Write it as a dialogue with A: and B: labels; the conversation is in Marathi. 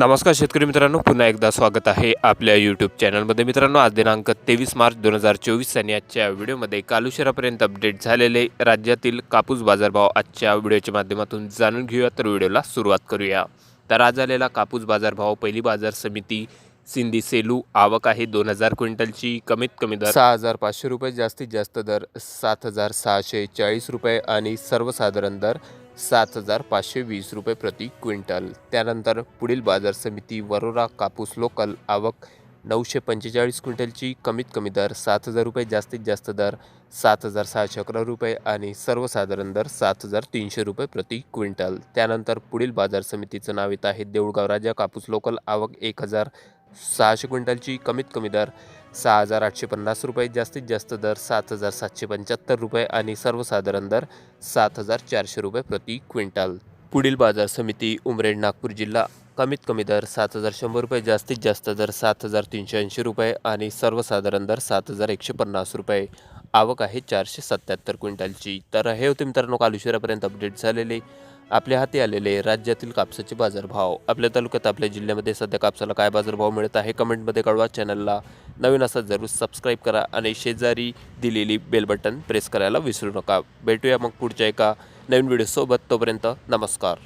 A: नमस्कार शेतकरी मित्रांनो पुन्हा एकदा स्वागत आहे आपल्या यूट्यूब चॅनलमध्ये मित्रांनो आज दिनांक तेवीस मार्च दोन हजार चोवीस आणि आजच्या व्हिडिओमध्ये कालुशरापर्यंत अपडेट झालेले राज्यातील कापूस बाजारभाव आजच्या व्हिडिओच्या माध्यमातून जाणून घेऊया. तर व्हिडिओला सुरुवात करूया. तर आज आलेला कापूस बाजारभाव पहिली बाजार समिती सिंधी सेलू आवक आहे. दोन हजार क्विंटलची कमीत कमी दर सहा हजार पाचशे रुपये जास्तीत जास्त दर सात हजार सहाशे चाळीस रुपये आणि सर्वसाधारण दर सात हजार पाचशे वीस रुपये प्रति क्विंटल. त्यानंतर पुढील बाजार समिती वरोरा कापूस लोकल आवक नऊशे पंचेचाळीस क्विंटलची कमीत कमी दर सात हजार रुपये जास्तीत जास्त दर सात हजार सहाशे अकरा रुपये आणि सर्वसाधारण दर सात हजार तीनशे रुपये प्रति क्विंटल. त्यानंतर पुढील बाजार समितीचं नाव येत आहे. देऊळगाव राजा कापूस लोकल आवक एक हजार सहाशे क्विंटलची कमीत कमी दर सहा हजार आठशे पन्नास रुपये जास्तीत जास्त दर सात हजार सातशे पंच्याहत्तर रुपये आणि सर्वसाधारण दर सात हजार चारशे रुपये प्रति क्विंटल. पुढील बाजार समिती उमरेड नागपूर जिल्हा. कमीत कमी दर सात हजार शंभर रुपये जास्तीत जास्त दर सात हजार तीनशे ऐंशी रुपये आणि सर्वसाधारण दर सात हजार एकशे पन्नास रुपये. आवक आहे चारशे सत्याहत्तर क्विंटलची. तर हे होते मित्रांनो काल उशिरापर्यंत अपडेट झालेले. आपल्या हाती आलेले राज्यातील कापसाचे बाजारभाव. आपल्या तालुक्यात आपल्या जिल्ह्यामध्ये सध्या कापसाला काय बाजारभाव मिळत आहे कमेंटमध्ये कळवा. चॅनलला नवीन असा जरूर सबस्क्राईब करा आणि शेजारी दिलेली बेल बटन प्रेस करायला विसरू नका. भेटूया मग पुढच्या एका नवीन व्हिडिओसोबत तोपर्यंत नमस्कार.